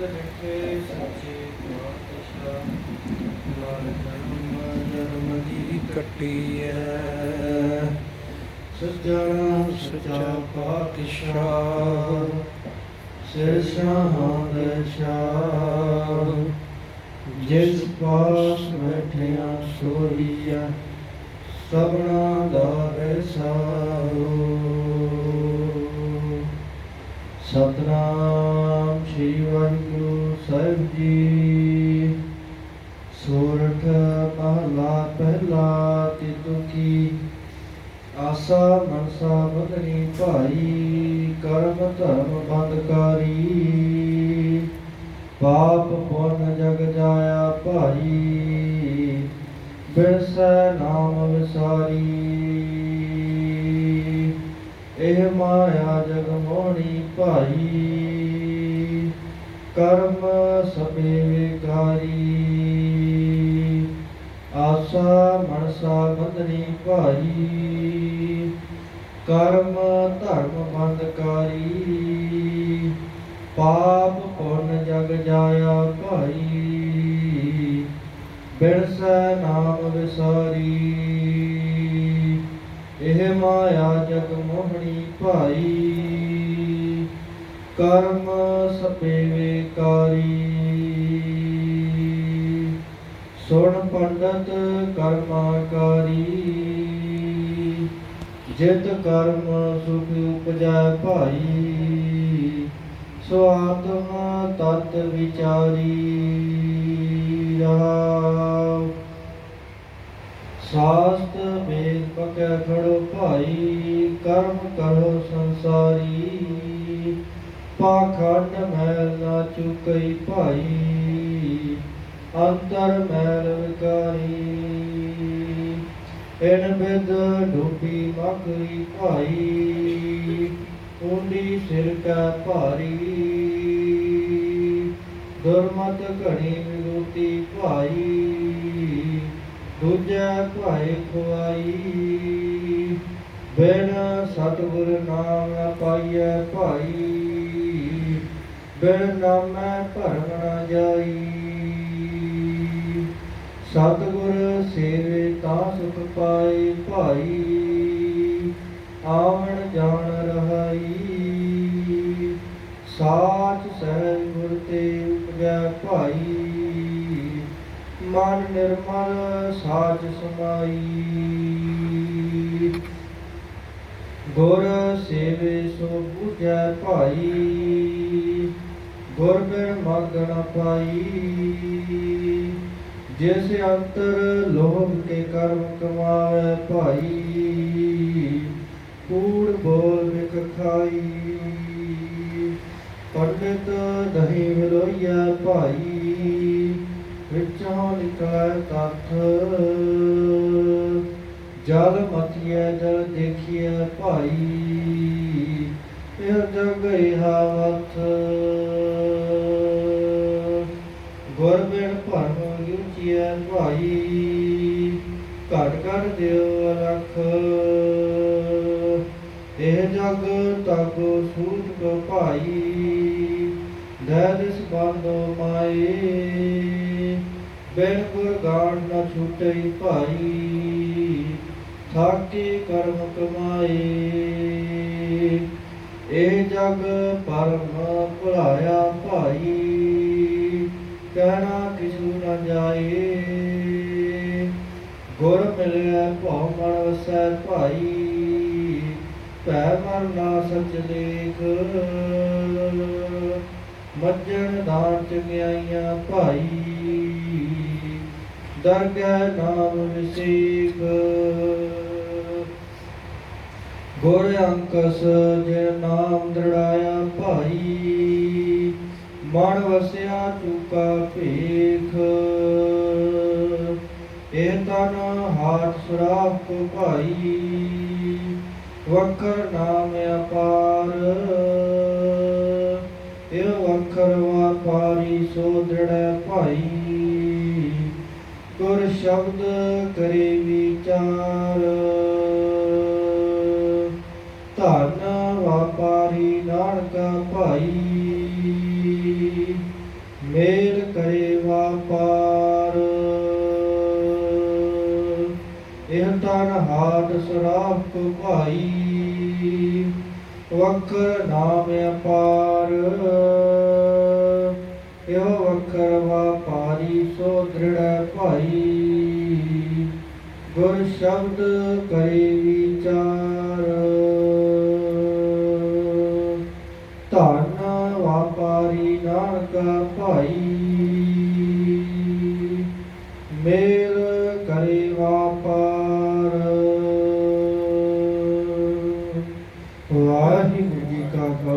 ਲਿਖੇ ਸੱਚੇ ਪਾਤਸ਼ਾਹ ਜਨਮ ਦੀ ਕੱਟੀ ਐ। ਸੱਚਾ ਸੱਚਾ ਪਾਤਸ਼ਾਹ, ਸਿਰ ਸ਼ਾਹਾਂ ਦੇ ਸ਼ਾਹ ਜਿਸ ਪਾਸ ਬੈਠਿਆ ਸੋਈਆ ਸਭਨਾ ਦਾ ਐਸਾਰੋ ਸਤਨਾਮ ਸ੍ਰੀ ਵਾਹਿਗੁਰੂ ਜੀ। ਸੋਰਠ ਮਹਲਾ ਪਹਿਲਾ ਤੇ ਦੁਖੀ ਆਸਾ ਮਨਸਾ ਬਦਨੀ ਭਾਈ। ਕਰਮ ਧਰਮ ਬੰਦਕਾਰੀ ਪਾਪ ਪੁੰਨ ਜਗ ਜਾਇਆ ਭਾਈ। ਬਿਰਸੈ ਨਾਮ ਵਿਸਾਰੀ। ਇਹ ਮਾਇਆ ਜਗ ਮੋਹਣੀ ਭਾਈ। ਕਰਮ ਸਭੇ ਵਿਕਾਰੀ। ਆਸਾ ਮਨਸਾ ਬੰਧਨੀ ਭਾਈ ਕਰਮ ਧਰਮ ਬੰਦਕਾਰੀ ਪਾਪ ਪੁੰਨ ਜਗ ਜਾਇਆ ਭਾਈ ਬਿਰਸੈ ਨਾਮ ਵਿਸਾਰੀ। ਇਹ ਮਾਇਆ ਜਗ ਮੋਹਣੀ ਭਾਈ ਕਰਮ ਸਪੇ ਵਿਕਾਰੀ ਸੁਣ ਪੰਡਤ ਕਰਮਾਕਾਰੀ ਜਿਤ ਕਰਮ ਸੁਖ ਉਪਜੈ ਭਾਈ। ਸੋ ਆਤਮਾ ਤਤ ਵਿਚਾਰੀ। ਰਹਾਉ ਸਾਸਤ ਵੇਦ ਪਕੈ ਖੜੋ ਭਾਈ। ਕਰਮ ਕਰੋ ਸੰਸਾਰੀ। ਪਾਖੰਡ ਮੈਲ ਨਾ ਚੁਕਈ ਭਾਈ, ਅੰਤਰ ਮੈਲ ਵਿਕਾਰੀ। ਇਨ ਬਿਦ ਡੂਬੀ ਮਗਰੀ ਭਾਈ, ਉਂਡੀ ਸਿਰ ਕੈ ਭਾਰੀ। ਦੁਰਮਤ ਘਣੀ ਵਿਗੁਤੀ ਭਾਈ, ਦੂਜੈ ਭਾਏ ਖੁਆਈ। ਬਿਨ ਸਤਿਗੁਰ ਨਾਮ ਨਾ ਪਾਈਐ ਭਾਈ। ਬਿਨ ਨਾਮੈ ਭਰਮ ਨਾ ਜਾਈ। ਸਤਿਗੁਰ ਸੇਵੇ ਤਾਂ ਸੁਖ ਪਾਏ ਭਾਈ, ਆਵਣ ਜਾਣ ਰਹਾਈ। ਸਾਚ ਸਹਿਜ ਗੁਰ ਤੇ ਉਪਜੈ ਭਾਈ, ਮਨ ਨਿਰਮਲ ਸਾਚ ਸਮਾਈ। ਗੁਰ ਸੇਵੇ ਸੋ ਬੁਝੈ ਭਾਈ। ਗੁਰ ਬਿਨ ਮਗਨ ਪਾਈ। ਜਿਸ ਅੰਤਰ ਲੋਭ ਕੇ ਕਰਮ ਕਮਾਵੇ ਭਾਈ, ਕੂੜ ਬੋਲ ਵਿਖ ਖਾਈ। ਪੰਡਿਤ ਦਹੀਂ ਵਿਲੋਈਆ ਭਾਈ, ਵਿੱਚੋਂ ਨਿਕਲੈ ਤੱਥ। ਜਲ ਮਤੀਐ ਜਲ ਦੇਖੀਐ ਭਾਈ ਇਹ ਜਗ ਹਾਵਤ ਭਰਮ ਭਾਈ ਘਟ ਘਟ ਦਿਓ ਰਖ ਇਹ ਜਗ ਤਗ ਸੂਤ ਕੋ ਭਾਈ ਦੈ ਦਿਸ ਬੰਦੋ ਮਾਏ। ਬਿਨ ਗੁਰ ਗਾਣ ਨਾ ਛੁਟਈ ਭਾਈ ਥਾਕੇ ਕਰਮ ਕਮਾਏ। ਇਹ ਜਗ ਪਰਮ ਭੁਲਾਇਆ ਭਾਈ। ਕਹਿਣਾ ਕਿਛੂ ਨ ਜਾਏ। ਗੁਰ ਮਿਲਿਆ ਭਉ ਮਨ ਵਸੈ ਭਾਈ, ਭੈ ਮਨ ਨਾ ਸਚ ਲੇਖ ਮੱਜਣ ਦਾਨ ਚੰਗਿਆਈਆਂ ਭਾਈ ਦਰਗਹਿ ਨਾਮ ਵਿਸੇਕ ਗੁਰ ਅੰਕਸ ਜੇ ਨਾਮ ਦ੍ਰਿੜਾਇਆ ਭਾਈ ਮਨ ਵਸਿਆ ਚੁਕਾ ਭੇਖ। ਇਹ ਤਨ ਹਾਥ ਸੁਰਾਖ ਭਾਈ। ਵਖਰ ਨਾਮ ਅਪਾਰ। ਇਹ ਵਖਰ ਵਾਪਾਰੀ ਸੋ ਦ੍ਰਿੜੈ ਭਾਈ। ਤੁਰ ਸ਼ਬਦ ਕਰੇ ਵਿਚਾਰ। ਮੇਰ ਕਰੇ ਵਾਪਾਰ। ਇਹ ਤਨ ਹਾਟ ਸਰਾਪ ਭਾਈ, ਵਖਰ ਨਾਮ ਅਪਾਰ। ਇਹ ਵਖਰ ਵਾਪਾਰੀ ਸੋ ਦ੍ਰਿੜ ਭਾਈ। ਗੁਰ ਸ਼ਬਦ ਕਰੇ ਵਿਚਾਰ। ਧਾਰ